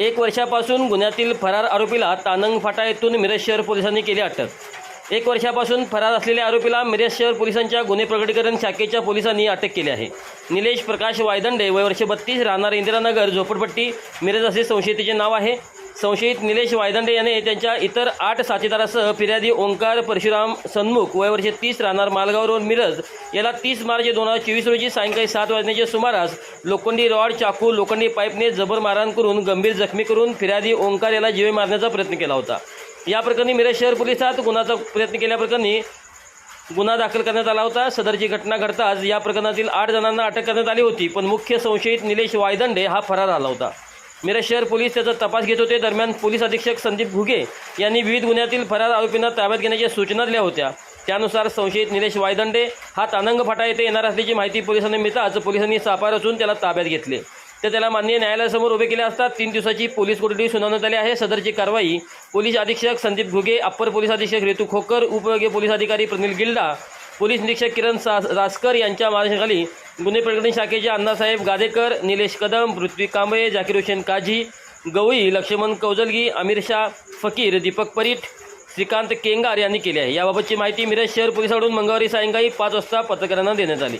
एक वर्षापासून गुन्ह्यातील फरार आरोपीला तानंग फाटा येथून मिरज शहर पोलिसांनी केली अटक. एक वर्षापासून फरार असलेल्या आरोपीला मिरज शहर पोलिसांच्या गुन्हे प्रकटीकरण शाखेच्या पोलिसांनी अटक केली आहे. निलेश प्रकाश वायदंडे वय वर्ष बत्तीस राहणार इंदिरानगर झोपडपट्टी मिरज असे संशयतेचे नाव आहे. संशयित निलेश वायदंडे याने त्यांच्या इतर आठ साथीदारासह फिर्यादी ओंकार परशुराम सन्मुख वयवर्षे तीस राहणार मालगाव रोड मिरज. याला तीस मार्च दोन हजार चोवीस रोजी सायंकाळी सात वाजण्याच्या सुमारास लोखंडी रॉड चाकू लोखंडी पाईपने जबर मारहाण करून गंभीर जखमी करून फिर्यादी ओंकार याला जीवे मारण्याचा प्रयत्न केला होता. या प्रकरणी मिरज शहर पोलिसात गुन्हाचा प्रयत्न केल्याप्रकरणी गुन्हा दाखल करण्यात आला होता. सदरची घटना घडताच या प्रकरणातील आठ जणांना अटक करण्यात आली होती पण मुख्य संशयित निलेश वायदंडे हा फरार आला होता. मिरज शहर पोलीस त्याचा तपास घेत होते दरम्यान पोलीस अधीक्षक संदीप घुगे यांनी विविध गुन्ह्यातील फरार आरोपींना ताब्यात घेण्याच्या सूचना दिल्या होत्या. त्यानुसार संशयित निलेश वायदंडे हा तानंग फाटा येथे येणार असल्याची माहिती पोलिसांनी मिळताच पोलिसांनी सापा रचून त्याला ताब्यात घेतले. ते त्याला माननीय न्यायालयासमोर उभे केले असता तीन दिवसाची पोलीस कोठडी सुनावण्यात आली आहे. सदरची कारवाई पोलीस अधीक्षक संदीप घुगे अप्पर पोलीस अधीक्षक रेतू खोकर उपयोगी पोलीस अधिकारी प्रनिल गिल्डा पोलीस निरीक्षक किरण सा रासकर यांच्या मार्गदर्शनाखाली गुन्हे प्रकरण शाखेचे अण्णासाहेब गादेकर निलेश कदम पृथ्वी कांबळे जाकीर हुसेन काझी गवई लक्ष्मण कौजलगी आमिर शाह फकीर दीपक परीट श्रीकांत केंगार यांनी केली आहे. याबाबतची माहिती मिरज शहर पोलिसांकडून मंगळवारी सायंकाळी पाच वाजता पत्रकारांना देण्यात आली.